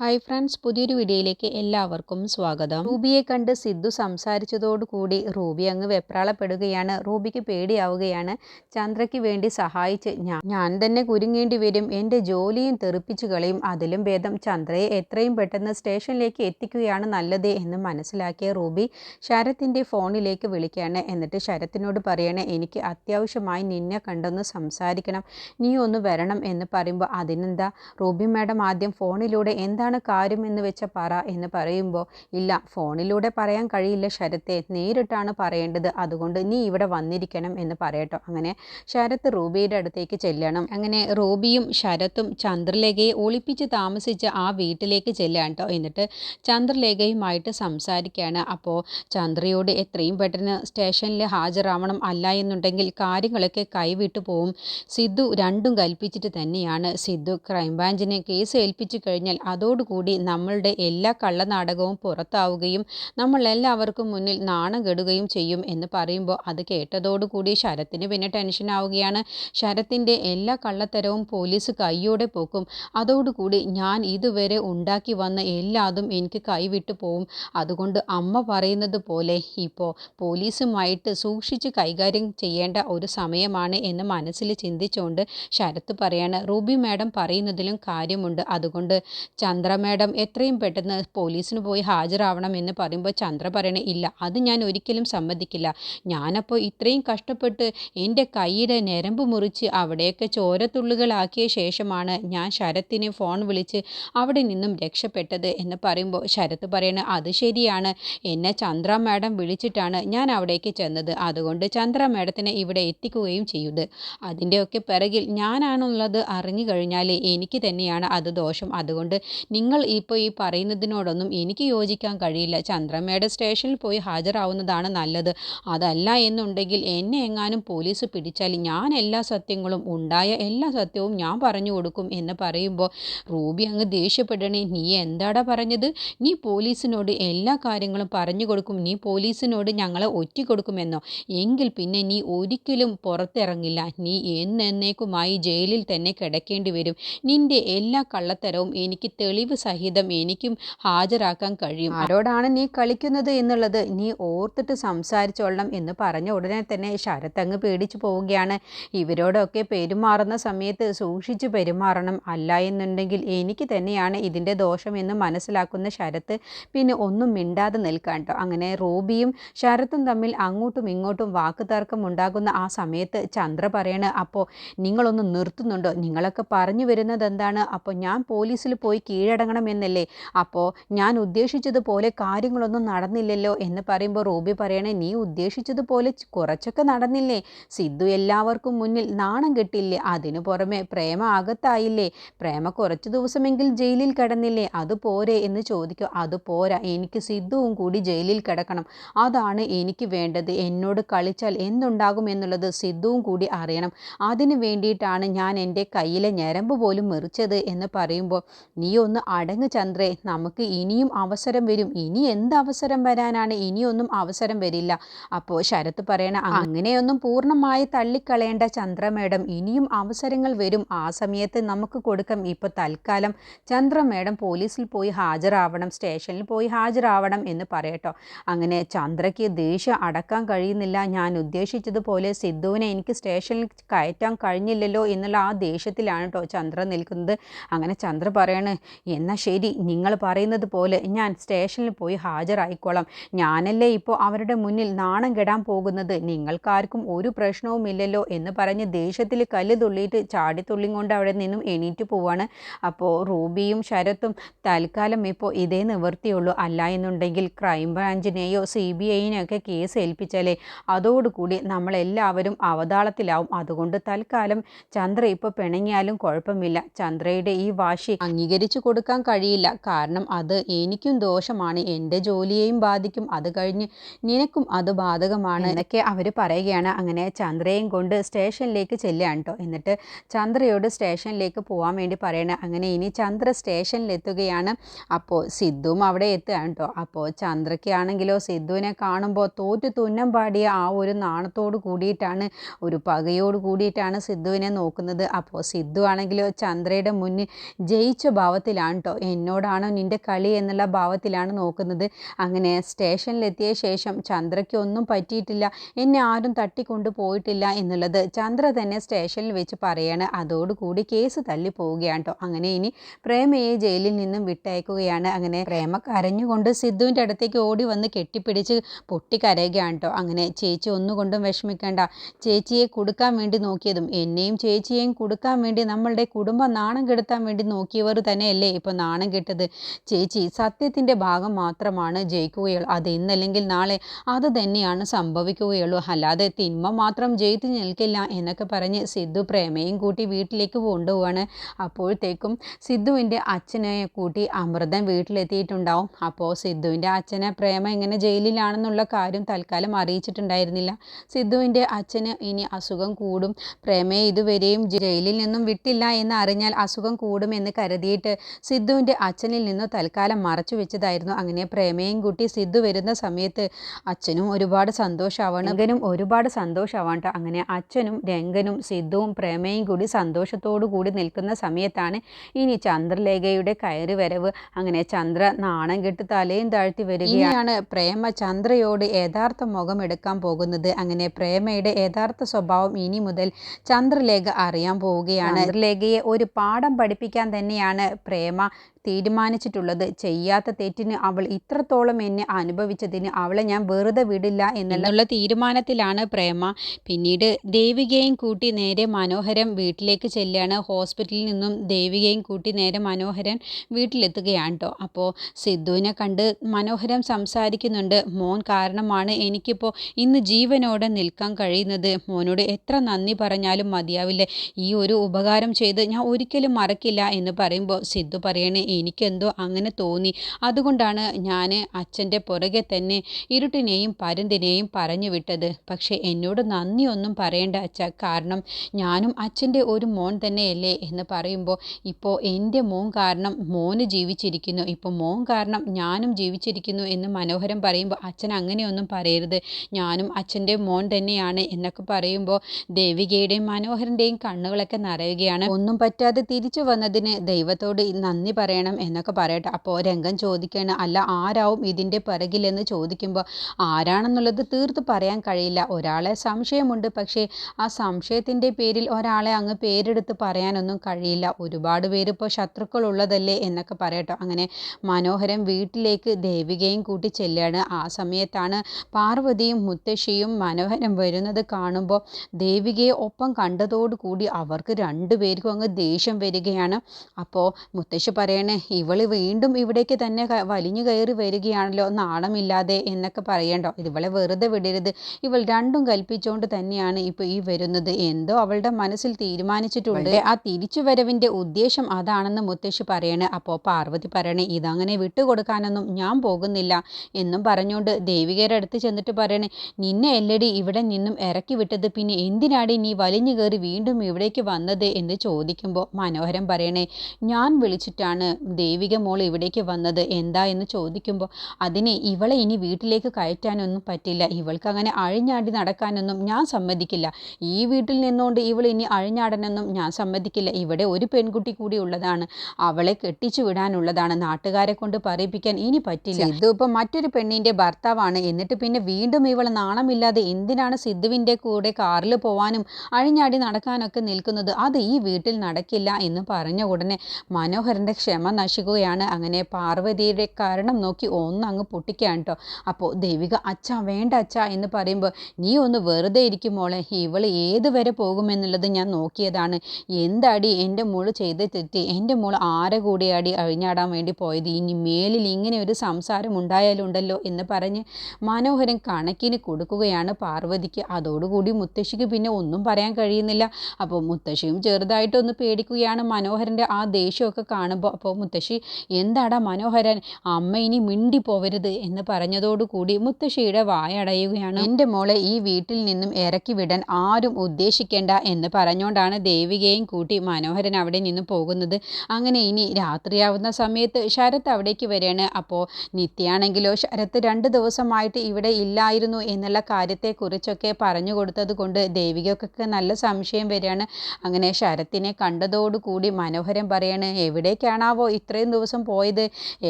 Hi friends പുതിയൊരു വീഡിയോയിലേക്ക് എല്ലാവർക്കും സ്വാഗതം. റൂബിയെ കണ്ട് സിദ്ധു സംസാരിച്ചതോടുകൂടി റൂബി അങ്ങ് വെപ്രാളപ്പെടുകയാണ്. റൂബിക്ക് പേടിയാവുകയാണ്. ചന്ദ്രയ്ക്ക് വേണ്ടി സഹായിച്ച് ഞാൻ ഞാൻ തന്നെ കുരുങ്ങേണ്ടി വരും. എന്റെ ജോലിയും തെറിപ്പിച്ചു കളയും. അതിലും ഭേദം ചന്ദ്രയെ എത്രയും പെട്ടെന്ന് സ്റ്റേഷനിലേക്ക് എത്തിക്കുകയാണ് നല്ലത് എന്ന് മനസ്സിലാക്കിയ റൂബി ശരത്തിന്റെ ഫോണിലേക്ക് വിളിക്കുകയാണ്. എന്നിട്ട് ശരത്തിനോട് പറയണേ എനിക്ക് അത്യാവശ്യമായി നിന്നെ കണ്ടൊന്ന് സംസാരിക്കണം. നീ ഒന്ന് വരണം എന്ന് പറയുമ്പോൾ അതിനെന്താ? റൂബി മാഡം ആദ്യം ഫോണിലൂടെ എന്താണ് കാര്യം എന്ന് വെച്ച പറ എന്ന് പറയുമ്പോൾ ഇല്ല ഫോണിലൂടെ പറയാൻ കഴിയില്ല ശരത്തെ നേരിട്ടാണ് പറയേണ്ടത്. അതുകൊണ്ട് നീ ഇവിടെ വന്നിരിക്കണം എന്ന് പറയട്ടോ. അങ്ങനെ ശരത്ത് റൂബിയുടെ അടുത്തേക്ക് ചെല്ലണം. അങ്ങനെ റൂബിയും ശരത്തും ചന്ദ്രലേഖയെ ഒളിപ്പിച്ച് താമസിച്ച് ആ വീട്ടിലേക്ക് ചെല്ലുകയാണ് കേട്ടോ എന്നിട്ട് ചന്ദ്രലേഖയുമായിട്ട് സംസാരിക്കുകയാണ് അപ്പോൾ ചന്ദ്രയോട് എത്രയും പെട്ടെന്ന് സ്റ്റേഷനിൽ ഹാജരാവണം അല്ല എന്നുണ്ടെങ്കിൽ കാര്യങ്ങളൊക്കെ കൈവിട്ടു പോവും. സിദ്ധു രണ്ടും കൽപ്പിച്ചിട്ട് തന്നെയാണ്. സിദ്ധു ക്രൈംബ്രാഞ്ചിനെ കേസ് ഏൽപ്പിച്ചു കഴിഞ്ഞാൽ അതോടുകൂടി നമ്മളുടെ എല്ലാ കള്ളനാടകവും പുറത്താവുകയും നമ്മൾ എല്ലാവർക്കും മുന്നിൽ നാണം കെടുകയും ചെയ്യും എന്ന് പറയുമ്പോൾ അത് കേട്ടതോടുകൂടി ശരത്തിന് പിന്നെ ടെൻഷൻ ആവുകയാണ്. ശരത്തിന്റെ എല്ലാ കള്ളത്തരവും പോലീസ് കൈയോടെ പോക്കും. അതോടുകൂടി ഞാൻ ഇതുവരെ ഉണ്ടാക്കി വന്ന എല്ലാതും എനിക്ക് കൈവിട്ടു പോവും. അതുകൊണ്ട് അമ്മ പറയുന്നത് പോലെ ഇപ്പോൾ പോലീസുമായിട്ട് സൂക്ഷിച്ച് കൈകാര്യം ചെയ്യേണ്ട ഒരു സമയമാണ് എന്ന് മനസ്സിൽ ചിന്തിച്ചുകൊണ്ട് ശരത്ത് പറയാണ്. റൂബി മാഡം പറയുന്നതിലും കാര്യമുണ്ട്. അതുകൊണ്ട് ചന്ദ്ര മാഡം എത്രയും പെട്ടെന്ന് പോലീസിന് പോയി ഹാജരാവണം എന്ന് പറയുമ്പോൾ ചന്ദ്ര പറയണേ ഇല്ല അത് ഞാൻ ഒരിക്കലും സമ്മതിക്കില്ല. ഞാനപ്പോൾ ഇത്രയും കഷ്ടപ്പെട്ട് എന്റെ കൈയുടെ ഞരമ്പ് മുറിച്ച് അവിടെയൊക്കെ ചോരത്തുള്ളുകളാക്കിയ ശേഷമാണ് ഞാൻ ശരത്തിനെ ഫോൺ വിളിച്ച് അവിടെ നിന്നും രക്ഷപ്പെട്ടത് എന്ന് പറയുമ്പോൾ ശരത്ത് പറയണ അത് ശരിയാണ്. എന്നെ ചന്ദ്ര മാഡം വിളിച്ചിട്ടാണ് ഞാൻ അവിടേക്ക് ചെന്നത്. അതുകൊണ്ട് ചന്ദ്ര മാഡത്തിനെ ഇവിടെ എത്തിക്കുകയും ചെയ്തത് അതിന്റെയൊക്കെ പിറകിൽ ഞാനാണുള്ളത് അറിഞ്ഞു കഴിഞ്ഞാൽ എനിക്ക് തന്നെയാണ് അത് ദോഷം. അതുകൊണ്ട് നിങ്ങൾ ഇപ്പോൾ ഈ പറയുന്നതിനോടൊന്നും എനിക്ക് യോജിക്കാൻ കഴിയില്ല. ചന്ദ്രമ്മയുടെ സ്റ്റേഷനിൽ പോയി ഹാജരാവുന്നതാണ് നല്ലത്. അതല്ല എന്നുണ്ടെങ്കിൽ എന്നെ എങ്ങാനും പോലീസ് പിടിച്ചാൽ ഞാൻ എല്ലാ സത്യങ്ങളും ഉണ്ടായ എല്ലാ സത്യവും ഞാൻ പറഞ്ഞു കൊടുക്കും എന്ന് പറയുമ്പോൾ റൂബി അങ്ങ് ദേഷ്യപ്പെടണേ. നീ എന്താടാ പറഞ്ഞത്? നീ പോലീസിനോട് എല്ലാ കാര്യങ്ങളും പറഞ്ഞു കൊടുക്കും. നീ പോലീസിനോട് ഞങ്ങളെ ഒറ്റിക്കൊടുക്കുമെന്നോ എങ്കിൽ പിന്നെ നീ ഒരിക്കലും പുറത്തിറങ്ങില്ല. നീ എന്നേക്കുമായി ജയിലിൽ തന്നെ കിടക്കേണ്ടി വരും. നിന്റെ എല്ലാ കള്ളത്തരവും എനിക്ക് തെളിവ് സഹിതം എനിക്കും ഹാജരാക്കാൻ കഴിയും. ആരോടാണ് നീ കളിക്കുന്നത് എന്നുള്ളത് നീ ഓർത്തിട്ട് സംസാരിച്ചോളണം എന്ന് പറഞ്ഞ ഉടനെ തന്നെ ശരത് അങ്ങ് പേടിച്ചു പോവുകയാണ്. ഇവരോടൊക്കെ പെരുമാറുന്ന സമയത്ത് സൂക്ഷിച്ചു പെരുമാറണം അല്ല എന്നുണ്ടെങ്കിൽ എനിക്ക് തന്നെയാണ് ഇതിന്റെ ദോഷം എന്ന് മനസ്സിലാക്കുന്ന ശരത്ത് പിന്നെ ഒന്നും മിണ്ടാതെ നിൽക്കാൻ അങ്ങനെ റൂബിയും ശരത്തും തമ്മിൽ അങ്ങോട്ടും ഇങ്ങോട്ടും വാക്കുതർക്കം ഉണ്ടാകുന്ന ആ സമയത്ത് ചന്ദ്ര പറയണ് അപ്പോൾ നിങ്ങളൊന്ന് നിർത്തുന്നുണ്ടോ? നിങ്ങളൊക്കെ പറഞ്ഞു വരുന്നത് എന്താണ് അപ്പോൾ ഞാൻ പോലീസിൽ പോയി കീഴടങ്ങണം എന്നല്ലേ അപ്പോൾ ഞാൻ ഉദ്ദേശിച്ചതുപോലെ കാര്യങ്ങളൊന്നും നടന്നില്ലല്ലോ എന്ന് പറയുമ്പോൾ റൂബി പറയണേ നീ ഉദ്ദേശിച്ചതുപോലെ കുറച്ചൊക്കെ നടന്നില്ലേ? സിദ്ധു എല്ലാവർക്കും മുന്നിൽ നാണം കെട്ടില്ലേ? അതിനു പുറമെ പ്രേമ അകത്തായില്ലേ? പ്രേമ കുറച്ച് ദിവസമെങ്കിൽ ജയിലിൽ കിടന്നില്ലേ? അത് പോരെ എന്ന് ചോദിക്കും. അത് പോരാ എനിക്ക് സിദ്ധുവും കൂടി ജയിലിൽ കിടക്കണം. അതാണ് എനിക്ക് വേണ്ടത്. എന്നോട് കളിച്ചാൽ എന്തുണ്ടാകും എന്നുള്ളത് സിദ്ധുവും കൂടി അറിയണം. അതിനു വേണ്ടിയിട്ടാണ് ഞാൻ എന്റെ കയ്യിലെ ഞരമ്പ് പോലും മെറിച്ചത് എന്ന് പറയുമ്പോൾ നീ ഒന്ന് അടങ്ങ് ചന്ദ്രേ നമുക്ക് ഇനിയും അവസരം വരും. ഇനി എന്ത് അവസരം വരാനാണ്? ഇനിയൊന്നും അവസരം വരില്ല. അപ്പോൾ ശരത്ത് പറയണ അങ്ങനെയൊന്നും പൂർണമായി തള്ളിക്കളയേണ്ട ചന്ദ്ര മേഡം ഇനിയും അവസരങ്ങൾ വരും. ആ സമയത്ത് നമുക്ക് കൊടുക്കാം. ഇപ്പോൾ തൽക്കാലം ചന്ദ്ര മേഡം പോലീസിൽ പോയി ഹാജരാവണം സ്റ്റേഷനിൽ പോയി ഹാജരാവണം എന്ന് പറയട്ടോ. അങ്ങനെ ചന്ദ്രയ്ക്ക് ദേഷ്യം അടക്കാൻ കഴിയുന്നില്ല. ഞാൻ ഉദ്ദേശിച്ചതുപോലെ സിദ്ധുവിനെ എനിക്ക് സ്റ്റേഷനിൽ കയറ്റാൻ കഴിഞ്ഞില്ലല്ലോ എന്നുള്ള ആ ദേഷ്യത്തിലാണ് കേട്ടോ ചന്ദ്ര നിൽക്കുന്നത്. അങ്ങനെ ചന്ദ്ര പറയാണ് എന്നാൽ ശരി നിങ്ങൾ പറയുന്നത് പോലെ ഞാൻ സ്റ്റേഷനിൽ പോയി ഹാജരായിക്കോളാം. ഞാനല്ലേ ഇപ്പോൾ അവരുടെ മുന്നിൽ നാണം കെടാൻ പോകുന്നത്? നിങ്ങൾക്കാർക്കും ഒരു പ്രശ്നവുമില്ലല്ലോ എന്ന് പറഞ്ഞ് ദേഷ്യത്തിൽ കല്ല് തുള്ളിയിട്ട് ചാടിത്തുള്ളിയും കൊണ്ട് അവിടെ നിന്നും എണീറ്റ് പോവാണ്. അപ്പോൾ റൂബിയും ശരത്തും തൽക്കാലം ഇപ്പോൾ ഇതേ നിവൃത്തിയുള്ളൂ. അല്ല എന്നുണ്ടെങ്കിൽ ക്രൈം ബ്രാഞ്ചിനെയോ സി ബി ഐനെയോ ഒക്കെ കേസ് ഏൽപ്പിച്ചാലേ അതോടുകൂടി നമ്മളെല്ലാവരും അവതാളത്തിലാവും. അതുകൊണ്ട് തൽക്കാലം ചന്ദ്ര ഇപ്പോൾ പിണങ്ങിയാലും കുഴപ്പമില്ല. ചന്ദ്രയുടെ ഈ വാശി അംഗീകരിച്ചു കൊടുക്കാൻ കഴിയില്ല. കാരണം അത് എനിക്കും ദോഷമാണ്. എന്റെ ജോലിയെയും ബാധിക്കും. അത് കഴിഞ്ഞ് നിനക്കും അത് ബാധകമാണ് എന്നൊക്കെ അവർ പറയുകയാണ്. അങ്ങനെ ചന്ദ്രയും കൊണ്ട് സ്റ്റേഷനിലേക്ക് ചെല്ലുകയാണ് കേട്ടോ എന്നിട്ട് ചന്ദ്രയോട് സ്റ്റേഷനിലേക്ക് പോകാൻ വേണ്ടി പറയണ. അങ്ങനെ ഇനി ചന്ദ്ര സ്റ്റേഷനിലെത്തുകയാണ്. അപ്പോൾ സിദ്ധുവും അവിടെ എത്തുകയാണ് കേട്ടോ അപ്പോൾ ചന്ദ്രയ്ക്കാണെങ്കിലോ സിദ്ധുവിനെ കാണുമ്പോൾ തോറ്റു തുന്നം പാടിയ ആ ഒരു നാണത്തോട് കൂടിയിട്ടാണ് ഒരു പകയോട് കൂടിയിട്ടാണ് സിദ്ധുവിനെ നോക്കുന്നത്. അപ്പോൾ സിദ്ധു ആണെങ്കിലോ ചന്ദ്രയുടെ മുന്നിൽ ജയിച്ച ഭാവത്തിലാണ് കേട്ടോ എന്നോടാണോ നിന്റെ കളി എന്നുള്ള ഭാവത്തിലാണ് നോക്കുന്നത്. അങ്ങനെ സ്റ്റേഷനിലെത്തിയ ശേഷം ചന്ദ്രയ്ക്ക് ഒന്നും പറ്റിയിട്ടില്ല. എന്നെ ആരും തട്ടിക്കൊണ്ടു പോയിട്ടില്ല എന്നുള്ളത് ചന്ദ്ര തന്നെ സ്റ്റേഷനിൽ വെച്ച് പറയാണ്. അതോടുകൂടി കേസ് തള്ളി പോവുകയാണ് കേട്ടോ അങ്ങനെ ഇനി പ്രേമയെ ജയിലിൽ നിന്നും വിട്ടയക്കുകയാണ്. അങ്ങനെ പ്രേമ കരഞ്ഞുകൊണ്ട് സിദ്ധുവിന്റെ അടുത്തേക്ക് ഓടി വന്ന് കെട്ടിപ്പിടിച്ച് പൊട്ടിക്കരയുകയാണ് കേട്ടോ അങ്ങനെ ചേച്ചി ഒന്നുകൊണ്ടും വിഷമിക്കേണ്ട. ചേച്ചിയെ കൊടുക്കാൻ വേണ്ടി നോക്കിയതും എന്നെയും ചേച്ചിയെയും കൊടുക്കാൻ വേണ്ടി നമ്മളുടെ കുടുംബം നാണം കെടുത്താൻ വേണ്ടി നോക്കിയവർ തന്നെയല്ലേ ഇപ്പോൾ നാണം കെട്ടത്. ചേച്ചി സത്യത്തിന്റെ ഭാഗം മാത്രമാണ് ജയിക്കുകയുള്ളൂ. അത് ഇന്നല്ലെങ്കിൽ നാളെ അത് തന്നെയാണ് സംഭവിക്കുകയുള്ളൂ. അല്ലാതെ തിന്മ മാത്രം ജയിച്ചു നിൽക്കില്ല എന്നൊക്കെ പറഞ്ഞ് സിദ്ധു പ്രേമയും കൂട്ടി വീട്ടിലേക്ക് കൊണ്ടുപോവാണ്. അപ്പോഴത്തേക്കും സിദ്ധുവിന്റെ അച്ഛനെ കൂട്ടി അമൃതൻ വീട്ടിലെത്തിയിട്ടുണ്ടാവും. അപ്പോൾ സിദ്ധുവിന്റെ അച്ഛനെ പ്രേമ ഇങ്ങനെ ജയിലിലാണെന്നുള്ള കാര്യം തൽക്കാലം അറിയിച്ചിട്ടുണ്ടായിരുന്നില്ല. സിദ്ധുവിന്റെ അച്ഛന് ഇനി അസുഖം കൂടും. പ്രേമയെ ഇതുവരെയും ജയിലിൽ നിന്നും വിട്ടില്ല എന്ന് അറിഞ്ഞാൽ അസുഖം കൂടുമെന്ന് കരുതിയിട്ട് സിദ്ധുവിന്റെ അച്ഛനിൽ നിന്ന് തൽക്കാലം മറച്ചു വെച്ചതായിരുന്നു അങ്ങനെ പ്രേമയും കൂട്ടി സിദ്ധു വരുന്ന സമയത്ത് അച്ഛനും ഒരുപാട് സന്തോഷമാവണം രംഗനും ഒരുപാട് സന്തോഷമാവണ്ട അങ്ങനെ അച്ഛനും രംഗനും സിദ്ധുവും പ്രേമയും കൂടി സന്തോഷത്തോടു കൂടി നിൽക്കുന്ന സമയത്താണ് ഇനി ചന്ദ്രലേഖയുടെ കയറി വരവ്. അങ്ങനെ ചന്ദ്ര നാണം കെട്ട് തലയും താഴ്ത്തി വരികയാണ്. പ്രേമ ചന്ദ്രയോട് യഥാർത്ഥ മുഖം എടുക്കാൻ പോകുന്നത്. അങ്ങനെ പ്രേമയുടെ യഥാർത്ഥ സ്വഭാവം ഇനി മുതൽ ചന്ദ്രലേഖ അറിയാൻ പോവുകയാണ്. ചന്ദ്രലേഖയെ ഒരു പാഠം പഠിപ്പിക്കാൻ തന്നെയാണ് പ്രേമ tema തീരുമാനിച്ചിട്ടുള്ളത്. ചെയ്യാത്ത തെറ്റിന് അവൾ ഇത്രത്തോളം എന്നെ അനുഭവിച്ചതിന് അവളെ ഞാൻ വെറുതെ വിടില്ല എന്നുള്ള തീരുമാനത്തിലാണ് പ്രേമ പിന്നീട് ദേവികയും കൂട്ടി നേരെ മനോഹരൻ വീട്ടിലേക്ക് ചെല്ലുകയാണ്. ഹോസ്പിറ്റലിൽ നിന്നും ദേവികയും കൂട്ടി നേരെ മനോഹരൻ വീട്ടിലെത്തുകയാണ് കേട്ടോ അപ്പോൾ സിദ്ധുവിനെ കണ്ട് മനോഹരം സംസാരിക്കുന്നുണ്ട്. മോൻ കാരണമാണ് എനിക്കിപ്പോൾ ഇന്ന് ജീവനോടെ നിൽക്കാൻ കഴിയുന്നത്. മോനോട് എത്ര നന്ദി പറഞ്ഞാലും മതിയാവില്ല. ഈ ഒരു ഉപകാരം ചെയ്ത് ഞാൻ ഒരിക്കലും മറക്കില്ല എന്ന് പറയുമ്പോൾ സിദ്ധു പറയണേ എനിക്കെന്തോ അങ്ങനെ തോന്നി. അതുകൊണ്ടാണ് ഞാൻ അച്ഛന്റെ പുറകെ തന്നെ ഇരുട്ടിനെയും പരുന്തിനെയും പറഞ്ഞു വിട്ടത്. പക്ഷേ എന്നോട് നന്ദിയൊന്നും പറയേണ്ട അച്ഛ. കാരണം ഞാനും അച്ഛന്റെ ഒരു മോൻ തന്നെയല്ലേ എന്ന് പറയുമ്പോൾ ഇപ്പോൾ എന്റെ മോൻ കാരണം മോന് ജീവിച്ചിരിക്കുന്നു. ഇപ്പോൾ മോൻ കാരണം ഞാനും ജീവിച്ചിരിക്കുന്നു എന്ന് മനോഹരം പറയുമ്പോൾ അച്ഛൻ അങ്ങനെയൊന്നും പറയരുത്. ഞാനും അച്ഛന്റെ മോൻ തന്നെയാണ് എന്നൊക്കെ പറയുമ്പോൾ ദേവികയുടെയും മനോഹരന്റെയും കണ്ണുകളൊക്കെ നിറയുകയാണ്. ഒന്നും പറ്റാതെ തിരിച്ചു വന്നതിന് ദൈവത്തോട് നന്ദി പറയണം. എന്നൊക്കെ പറയട്ടെ. അപ്പോൾ രംഗം ചോദിക്കുകയാണ് അല്ല ആരാവും ഇതിന്റെ പിറകിലെന്ന് ചോദിക്കുമ്പോൾ ആരാണെന്നുള്ളത് തീർത്ത് പറയാൻ കഴിയില്ല. ഒരാളെ സംശയമുണ്ട്. പക്ഷേ ആ സംശയത്തിന്റെ പേരിൽ ഒരാളെ അങ്ങ് പേരെടുത്ത് പറയാനൊന്നും കഴിയില്ല. ഒരുപാട് പേര് ഇപ്പോൾ ശത്രുക്കളുള്ളതല്ലേ എന്നൊക്കെ പറയട്ടോ. അങ്ങനെ മനോഹരം വീട്ടിലേക്ക് ദേവികയും കൂട്ടി ചെല്ലുകയാണ് ആ സമയത്താണ് പാർവതിയും മുത്തശ്ശിയും മനോഹരം വരുന്നത് കാണുമ്പോൾ ദേവികയെ ഒപ്പം കണ്ടതോടുകൂടി അവർക്ക് രണ്ടുപേർക്കും അങ്ങ് ദേഷ്യം വരികയാണ്. അപ്പോൾ മുത്തശ്ശി പറയണേ ഇവൾ വീണ്ടും ഇവിടേക്ക് തന്നെ വലിഞ്ഞു കയറി വരികയാണല്ലോ നാണമില്ലാതെ എന്നൊക്കെ പറയണ്ടോ? ഇവളെ വെറുതെ വിടരുത്. ഇവൾ രണ്ടും കൽപ്പിച്ചുകൊണ്ട് തന്നെയാണ് ഇപ്പോൾ ഈ വരുന്നത്. എന്തോ അവളുടെ മനസ്സിൽ തീരുമാനിച്ചിട്ടുണ്ട്. ആ തിരിച്ചുവരവിന്റെ ഉദ്ദേശം അതാണെന്ന് മുത്തശ്ശി പറയണേ. അപ്പോൾ പാർവതി പറയണേ ഇതങ്ങനെ വിട്ടുകൊടുക്കാനൊന്നും ഞാൻ പോകുന്നില്ല എന്നും പറഞ്ഞുകൊണ്ട് ദേവികയുടെ അടുത്ത് ചെന്നിട്ട് പറയണേ നിന്നെ എല്ലടി ഇവിടെ നിന്നും ഇറക്കി വിട്ടത്. പിന്നെ എന്തിനാടി നീ വലിഞ്ഞു കയറി വീണ്ടും ഇവിടേക്ക് വന്നത്? എന്ന് ചോദിക്കുമ്പോൾ മനോഹരം പറയണേ ഞാൻ വിളിച്ചിട്ടാണ് ദേവിക മോൾ ഇവിടേക്ക് വന്നത് എന്താ എന്ന് ചോദിക്കുമ്പോൾ അതിനെ ഇവളെ ഇനി വീട്ടിലേക്ക് കയറ്റാനൊന്നും പറ്റില്ല. ഇവൾക്ക് അങ്ങനെ അഴിഞ്ഞാടി നടക്കാനൊന്നും ഞാൻ സമ്മതിക്കില്ല. ഈ വീട്ടിൽ നിന്നുകൊണ്ട് ഇവൾ ഇനി അഴിഞ്ഞാടനൊന്നും ഞാൻ സമ്മതിക്കില്ല. ഇവിടെ ഒരു പെൺകുട്ടി കൂടി ഉള്ളതാണ്. അവളെ കെട്ടിച്ചു വിടാനുള്ളതാണ്. നാട്ടുകാരെ കൊണ്ട് പറയിപ്പിക്കാൻ ഇനി പറ്റില്ല. ഇപ്പം മറ്റൊരു പെണ്ണിന്റെ ഭർത്താവാണ്. എന്നിട്ട് പിന്നെ വീണ്ടും ഇവൾ നാണമില്ലാതെ എന്തിനാണ് സിദ്ധുവിന്റെ കൂടെ കാറിൽ പോവാനും അഴിഞ്ഞാടി നടക്കാനൊക്കെ നിൽക്കുന്നത്? അത് ഈ വീട്ടിൽ നടക്കില്ല എന്ന് പറഞ്ഞ ഉടനെ മനോഹരന്റെ ക്ഷമ നശിക്കുകയാണ്. അങ്ങനെ പാർവതിയുടെ കാരണം നോക്കി ഒന്ന് അങ്ങ് പൊട്ടിക്കുകയാണ് കേട്ടോ അപ്പോൾ ദേവിക അച്ഛ വേണ്ട അച്ഛ എന്ന് പറയുമ്പോൾ നീ ഒന്ന് വെറുതെ ഇരിക്കും മോളെ. ഇവൾ ഏത് വരെ പോകുമെന്നുള്ളത് ഞാൻ നോക്കിയതാണ്. എന്താടി എന്റെ മോൾ ചെയ്ത് തെറ്റി? എന്റെ മോൾ ആരെ കൂടിയാടി അഴിഞ്ഞാടാൻ വേണ്ടി പോയത്? ഇനി മേലിൽ ഇങ്ങനെ ഒരു സംസാരം ഉണ്ടായാലുണ്ടല്ലോ? എന്ന് പറഞ്ഞ് മനോഹരൻ കണക്കിന് കൊടുക്കുകയാണ് പാർവതിക്ക്. അതോടുകൂടി മുത്തശ്ശിക്ക് പിന്നെ ഒന്നും പറയാൻ കഴിയുന്നില്ല. അപ്പോൾ മുത്തശ്ശിയും ചെറുതായിട്ടൊന്ന് പേടിക്കുകയാണ് മനോഹരന്റെ ആ ദേഷ്യമൊക്കെ കാണുമ്പോൾ. അപ്പോൾ മുത്തശ്ശി എന്താടാ മനോഹരൻ അമ്മ ഇനി മിണ്ടി പോവരുത് എന്ന് പറഞ്ഞതോടുകൂടി മുത്തശ്ശിയുടെ വായടയുകയാണ് എന്റെ മോളെ ഈ വീട്ടിൽ നിന്നും ഇറക്കി വിടാൻ ആരും ഉദ്ദേശിക്കേണ്ട എന്ന് പറഞ്ഞുകൊണ്ടാണ് ദേവികയും കൂട്ടി മനോഹരൻ അവിടെ നിന്ന് പോകുന്നത്. അങ്ങനെ ഇനി രാത്രിയാവുന്ന സമയത്ത് ശരത്ത് അവിടേക്ക് വരികയാണ്. അപ്പോൾ നിത്യാണെങ്കിലോ ശരത്ത് രണ്ട് ദിവസമായിട്ട് ഇവിടെ ഇല്ലായിരുന്നു എന്നുള്ള കാര്യത്തെക്കുറിച്ചൊക്കെ പറഞ്ഞു കൊടുത്തത് കൊണ്ട് ദേവികക്കൊക്കെ നല്ല സംശയം വരികയാണ്. അങ്ങനെ ശരത്തിനെ കണ്ടതോടുകൂടി മനോഹരൻ പറയാണ് എവിടേക്കാണാവോ ഇത്രയും ദിവസം പോയത്?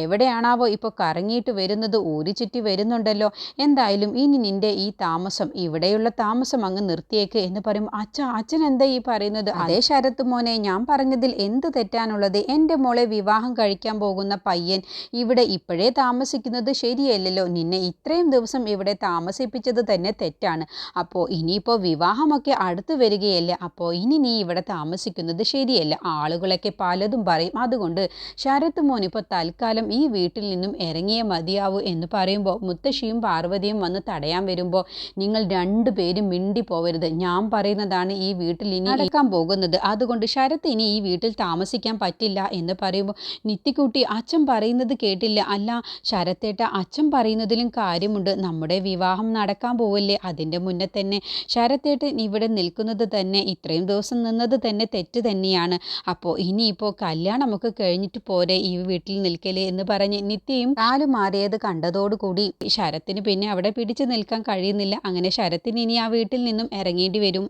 എവിടെയാണാവോ ഇപ്പോൾ കറങ്ങിയിട്ട് വരുന്നത്. ഊരിച്ചുറ്റി വരുന്നുണ്ടല്ലോ. എന്തായാലും ഇനി നിന്റെ ഈ താമസം ഇവിടെയുള്ള താമസം അങ്ങ് നിർത്തിയേക്ക് എന്ന് പറയും അച്ഛ. അച്ഛൻ എന്താ ഈ പറയുന്നത്? അതേ ശരത്ത് മോനെ ഞാൻ പറഞ്ഞതിൽ എന്ത് തെറ്റാനുള്ളത് എന്റെ മോളെ വിവാഹം കഴിക്കാൻ പോകുന്ന പയ്യൻ ഇവിടെ ഇപ്പോഴേ താമസിക്കുന്നത് ശരിയല്ലല്ലോ. നിന്നെ ഇത്രയും ദിവസം ഇവിടെ താമസിപ്പിച്ചത് തന്നെ തെറ്റാണ്. അപ്പോൾ ഇനിയിപ്പോൾ വിവാഹമൊക്കെ അടുത്ത് വരികയല്ലേ. അപ്പോൾ ഇനി നീ ഇവിടെ താമസിക്കുന്നത് ശരിയല്ല. ആളുകളൊക്കെ പലതും പറയും. അതുകൊണ്ട് ശരത്ത് മോൻ ഇപ്പോൾ തൽക്കാലം ഈ വീട്ടിൽ നിന്നും ഇറങ്ങിയേ മതിയാവൂ എന്ന് പറയുമ്പോൾ മുത്തശ്ശിയും പാർവതിയും വന്ന് തടയാൻ വരുമ്പോൾ നിങ്ങൾ രണ്ടുപേരും മിണ്ടി പോവരുത്. ഞാൻ പറയുന്നതാണ് ഈ വീട്ടിൽ ഇനി നടക്കാൻ പോകുന്നത്. അതുകൊണ്ട് ശരത് ഇനി ഈ വീട്ടിൽ താമസിക്കാൻ പറ്റില്ല എന്ന് പറയുമ്പോൾ നിത്തിക്കുട്ടി അച്ഛൻ പറയുന്നത് കേട്ടില്ല. അല്ല ശരത്തേട്ട അച്ഛൻ പറയുന്നതിലും കാര്യമുണ്ട്. നമ്മുടെ വിവാഹം നടക്കാൻ പോവല്ലേ? അതിന്റെ മുന്നേ തന്നെ ശരത്തേട്ടൻ ഇവിടെ നിൽക്കുന്നത് തന്നെ ഇത്രയും ദിവസം നിന്നത് തന്നെ തെറ്റ് തന്നെയാണ്. അപ്പോൾ ഇനിയിപ്പോൾ കല്യാണമൊക്കെ കഴിഞ്ഞിട്ട് പോരെ ഈ വീട്ടിൽ നിൽക്കലേ എന്ന് പറഞ്ഞ് നിത്യയും കാലു മാറിയത് കണ്ടതോടുകൂടി ശരത്തിന് പിന്നെ അവിടെ പിടിച്ചു നിൽക്കാൻ കഴിയുന്നില്ല. അങ്ങനെ ശരത്തിന് ഇനി ആ വീട്ടിൽ നിന്നും ഇറങ്ങേണ്ടി വരും.